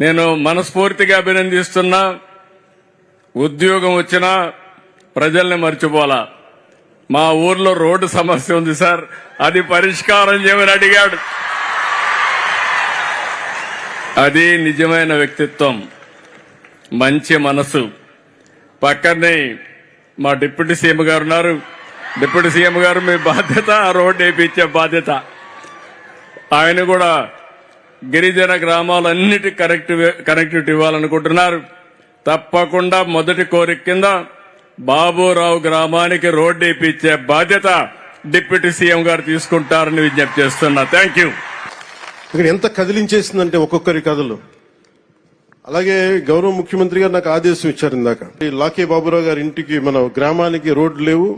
నేను మనస్ఫూర్తిగా అభినందిస్తున్నా. ఉద్యోగం వచ్చినా ప్రజల్ని మర్చిపోలా మా ఊర్లో రోడ్డు సమస్య ఉంది సార్. అది పరిష్కారం చేయమని అడిగాడు. అది నిజమైన వ్యక్తిత్వం. మంచి మనసు. పక్కనే మా డిప్యూటీ సీఎం గారు ఉన్నారు. డిప్యూటీ సీఎం గారు మీ బాధ్యత ఆ రోడ్డు వేయించే బాధ్యత. ఆయన కూడా గిరిజన గ్రామాలన్నిటి కరెక్ట్ కనెక్టివిటీ ఇవ్వాలనుకుంటున్నారు. తప్పకుండా మొదటి కోరిక కింద బాబురావు గ్రామానికి రోడ్డు ఇప్పించే బాధ్యత డిప్యూటీ సీఎం గారు తీసుకుంటారని విజ్ఞప్తి చేస్తున్నా. థ్యాంక్ యూ ఇక్కడ ఎంత కదిలించేసిందంటే ఒక్కొక్కరి కథలు. అలాగే గౌరవ ముఖ్యమంత్రి గారు నాకు ఆదేశం ఇచ్చారు ఇందాక. ఈ లాకే బాబురావు గారి ఇంటికి మన గ్రామానికి రోడ్లు లేవు.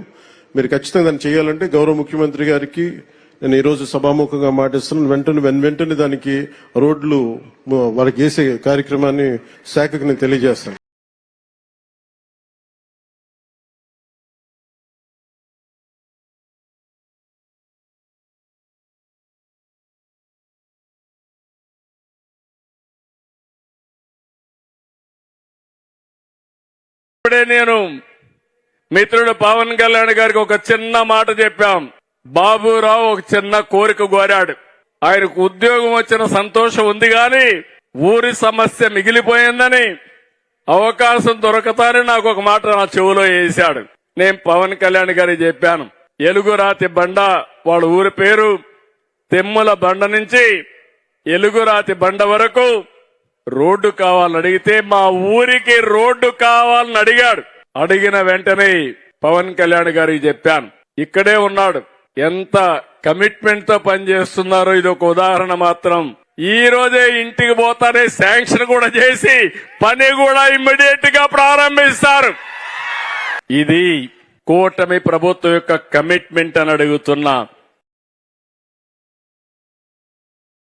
మీరు ఖచ్చితంగా దాన్ని చేయాలంటే గౌరవ ముఖ్యమంత్రి గారికి నేను ఈ రోజు సభాముఖంగా మాటిస్తున్నాను. వెంటనే వెన్ వెంటనే దానికి రోడ్లు వాళ్ళకి వారికి వేసే కార్యక్రమాన్ని శాఖకు నేను తెలియజేస్తాను. ఇప్పుడే నేను మిత్రుడు పవన్ కళ్యాణ్ గారికి ఒక చిన్న మాట చెప్పాం. బాబురావు ఒక చిన్న కోరిక కోరాడు. ఆయనకు ఉద్యోగం వచ్చిన సంతోషం ఉంది గాని ఊరి సమస్య మిగిలిపోయిందని అవకాశం దొరకతాని నాకు ఒక మాట నా చెవులో వేశాడు. నేను పవన్ కళ్యాణ్ గారికి చెప్పాను ఎలుగురాతి బండ వాళ్ళ ఊరి పేరు తెమ్ముల బండ నుంచి ఎలుగురాతి బండ వరకు రోడ్డు కావాలని అడిగితే మా ఊరికి రోడ్డు కావాలని అడిగాడు. అడిగిన వెంటనే పవన్ కళ్యాణ్ గారికి చెప్పాను ఇక్కడే ఉన్నాడు. ఎంత కమిట్మెంట్తో పనిచేస్తున్నారో ఇది ఒక ఉదాహరణ మాత్రం. ఈ రోజే ఇంటికి పోతానే శాంక్షన్ కూడా చేసి పని కూడా ఇమ్మీడియట్గా ప్రారంభిస్తారు. ఇది కూటమి ప్రభుత్వం యొక్క కమిట్మెంట్ అని అడుగుతున్నా.